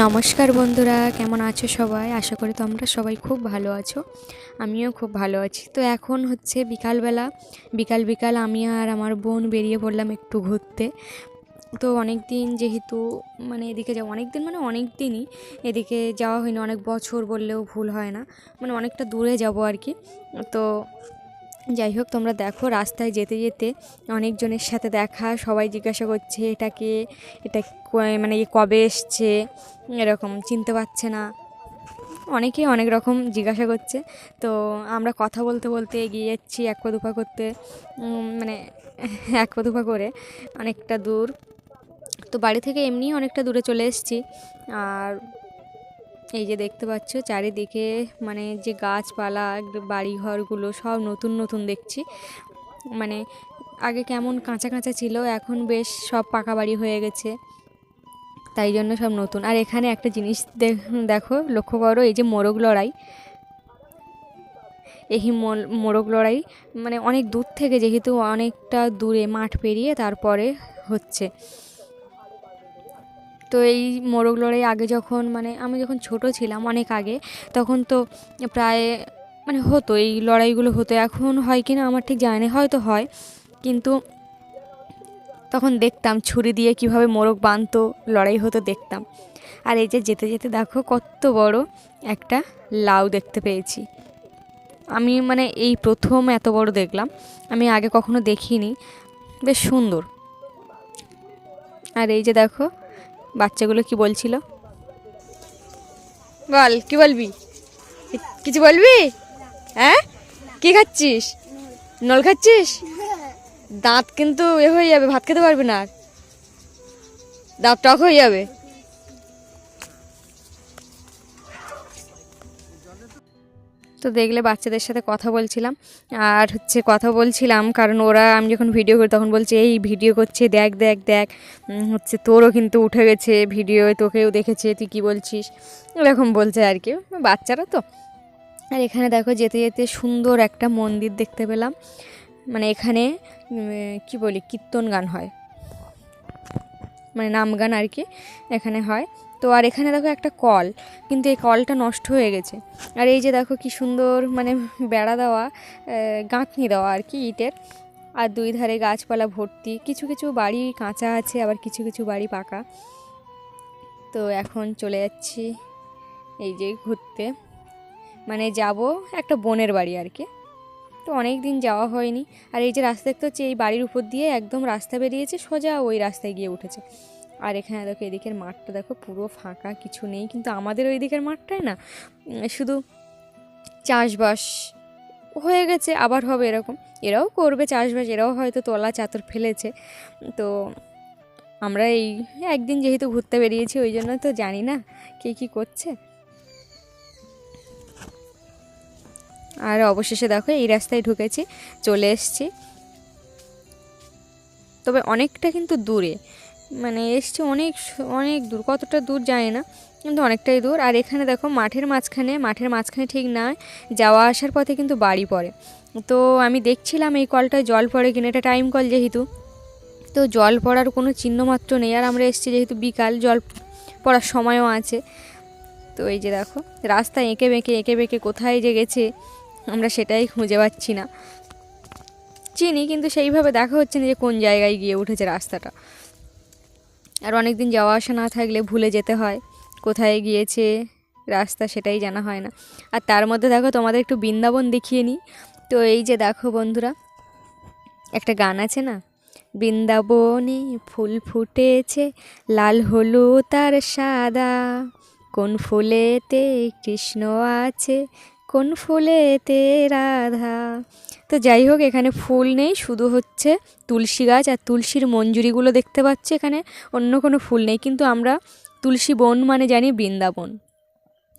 নমস্কার বন্ধুরা, কেমন আছো সবাই? আশা করি তোমরা সবাই খুব ভালো আছো। আমিও খুব ভালো আছি। তো এখন হচ্ছে বিকালবেলা। বিকাল বিকাল আমি আর আমার বোন বেরিয়ে পড়লাম একটু ঘুরতে। তো অনেক দিন যেহেতু মানে এদিকে যাওয়া অনেক দিন মানে অনেক দিনই এদিকে যাওয়া হয়নি। অনেক বছর বললেও ভুল হয় না। মানে অনেকটা দূরে যাব আর কি। তো যাই হোক তোমরা দেখো রাস্তায় যেতে যেতে অনেকজনের সাথে দেখা, সবাই জিজ্ঞাসা করছে এটাকে এটা মানে কবে এসছে? এরকম, চিনতে পারছে না। অনেকেই অনেক রকম জিজ্ঞাসা করছে। তো আমরা কথা বলতে বলতে এগিয়ে যাচ্ছি এক পা দুপা করতে মানে এক পা দুপা করে, অনেকটা দূর। তো বাড়ি থেকে এমনি অনেকটা দূরে চলে এসেছি। আর এই যে দেখতে পাচ্ছ, চারিদিকে মানে যে গাছপালা বাড়ি ঘরগুলো সব নতুন নতুন দেখছি। মানে আগে কেমন কাঁচা কাঁচা ছিল, এখন বেশ সব পাকা বাড়ি হয়ে গেছে। তাই জন্য সব নতুন। আর এখানে একটা জিনিস দেখ- লক্ষ্য করো, এই যে মোরগ লড়াই। এই মোরগ লড়াই মানে অনেক দূর থেকে, যেহেতু অনেকটা দূরে মাঠ পেরিয়ে তারপরে হচ্ছে। তো এই মোরগ লড়াই আগে যখন মানে আমি যখন ছোট ছিলাম অনেক আগে, তখন তো প্রায় মানে হতো এই লড়াইগুলো হতো। এখন হয় কি না আমার ঠিক জানা হয়তো হয়। কিন্তু তখন দেখতাম ছুরি দিয়ে কীভাবে মোরগ বাঁধতো লড়াই হতো দেখতাম। আর এই যে যেতে যেতে দেখো কত বড় একটা লাউ দেখতে পেয়েছি। আমি মানে এই প্রথম এত বড় দেখলাম, আমি আগে কখনো দেখিনি। বেশ সুন্দর। আর এই যে দেখো বাচ্চাগুলো কি বলছিল? বল, কি বলবি? কিছু বলবি? হ্যাঁ? কি খাচ্ছিস? নল খাচ্ছিস? দাঁত কিন্তু এ হয়ে যাবে, ভাত খেতে পারবি না দাঁত টক হয়ে যাবে। তো দেখলে বাচ্চাদের সাথে কথা বলছিলাম। আর হচ্ছে কথা বলছিলাম, কারণ ওরা, আমি যখন ভিডিও করি তখন বলছে, এই ভিডিও করছে, দেখ দেখ দেখ। হচ্ছে তোরও কিন্তু উঠে গেছে ভিডিও তোকেও দেখেছে, তুই কি বলছিস? এরকম বলছে আর কি, বাচ্চারা তো। আর এখানে দেখো, যেতে যেতে সুন্দর একটা মন্দির দেখতে পেলাম। মানে এখানে কি বলি, কীর্তন গান হয়। মানে নাম গান আর কি এখানে হয়। তো আর এখানে দেখো একটা কল, কিন্তু এই কলটা নষ্ট হয়ে গেছে। আর এই যে দেখো কি সুন্দর মানে বেড়া দেওয়া গাঁথনি দেওয়া আর কি ইটের। আর দুই ধারে গাছপালা ভর্তি, কিছু কিছু বাড়ি কাঁচা আছে, আবার কিছু কিছু বাড়ি পাকা। তো এখন চলে যাচ্ছি এই যে ঘুরতে। মানে যাব একটা বোনের বাড়ি আর কি। তো অনেক দিন যাওয়া হয়নি। আর এই যে রাস্তা দেখতে হচ্ছে, এই বাড়ির উপর দিয়ে একদম রাস্তা বেরিয়েছে, সোজা ওই রাস্তায় গিয়ে উঠেছে। আর এখানে দেখো, এদিকের মাঠটা দেখো, পুরো ফাঁকা, কিছু নেই। কিন্তু আমাদের ওই দিকের মাঠটায় না শুধু চাষবাস হয়ে গেছে, আবার হবে এরকম। এরাও করবে চাষবাস, এরাও হয়তো তলা চাতর ফেলেছে। তো আমরা এই একদিন যেহেতু ঘুরতে বেরিয়েছি, ওই জন্য তো জানি না কে কী করছে। আর অবশেষে দেখো এই রাস্তায় ঢুকেছি, চলে এসছি। তবে অনেকটা কিন্তু দূরে। মানে এসছি অনেক অনেক দূর, কতটা দূর জানি না, কিন্তু অনেকটাই দূর। আর এখানে দেখো মাঠের মাঝখানে মাঠের মাঝখানে ঠিক না যাওয়া আসার পথে কিন্তু বাড়ি পড়ে। তো আমি দেখছিলাম এই কলটায় জল পড়ে কিনা, এটা টাইম কল যেহেতু। তো জল পড়ার কোনো চিহ্ন মাত্র নেই, আর আমরা এসেছি যেহেতু বিকাল, জল পড়ার সময়ও আছে। তো এই যে দেখো, রাস্তা এঁকে বেঁকে এঁকে বেঁকে কোথায় যে গেছে আমরা সেটাই খুঁজে পাচ্ছি না। চিনি, কিন্তু সেইভাবে দেখা হচ্ছে না যে কোন জায়গায় গিয়ে উঠেছে রাস্তাটা। আর অনেক দিন যাওয়া আসা না থাকলে ভুলে যেতে হয়, কোথায় গিয়েছে রাস্তা সেটাই জানা হয় না। আর তার মধ্যে দেখো, তোমাদের একটু বৃন্দাবন দেখিয়ে নিই। তো এই যে দেখো বন্ধুরা, একটা গান আছে না? বৃন্দাবনে ফুল ফুটেছে, লাল হলুদ তার সাদা। কোন ফুলেতে কৃষ্ণ আছে কোন ফুলেতে রাধা? তো যাই হোক, এখানে ফুল নেই, শুধু হচ্ছে তুলসী গাছ আর তুলসীর মঞ্জুরিগুলো দেখতে পাচ্ছি এখানে। অন্য কোনো ফুল নেই, কিন্তু আমরা তুলসী বন মানে জানি বৃন্দাবন।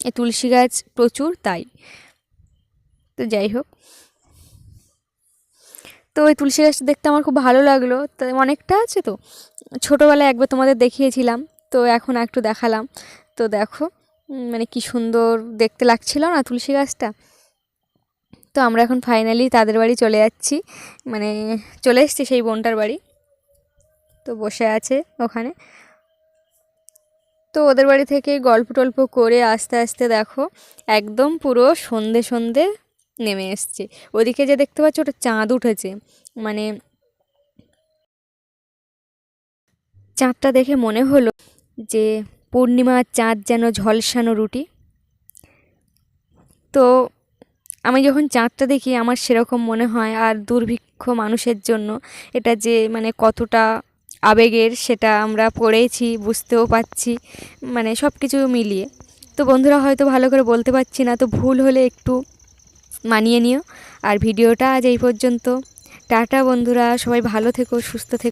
এই তুলসী গাছ প্রচুর, তাই। তো যাই হোক। তো ওই তুলসী গাছটা দেখতে আমার খুব ভালো লাগল। তো অনেকটা আছে তো। ছোটোবেলায় একবার তোমাদের দেখিয়েছিলাম, তো এখন একটু দেখালাম। তো দেখো। মানে কি সুন্দর দেখতে লাগছিল না তুলসী গাছটা? তো আমরা এখন ফাইনালি তাদের বাড়ি চলে যাচ্ছি। মানে চলে এসেছি সেই বোনটার বাড়ি। তো বসে আছে ওখানে। তো ওদের বাড়ি থেকে গল্প টল্প করে আস্তে আস্তে দেখো, একদম পুরো সন্ধে সন্ধে নেমে এসছে। ওদিকে যে দেখতে পাচ্ছ ওটা চাঁদ উঠেছে। মানে চাঁদটা দেখে মনে হলো যে পূর্ণিমার চাঁদ যেন ঝলসানো রুটি। তো আমি যখন চাঁদটা দেখি, আমার সেরকম মনে হয় আর দুর্ভিক্ষ মানুষের জন্য এটা যে মানে কতটা আবেগের সেটা আমরা পড়েছি, বুঝতেও পারছি মানে সব কিছু মিলিয়ে। তো বন্ধুরা, হয়তো ভালো করে বলতে পারছি না, তো ভুল হলে একটু মানিয়ে নিও। আর ভিডিওটা আজ এই পর্যন্ত। টাটা বন্ধুরা, সবাই ভালো থেকো, সুস্থ থেকো।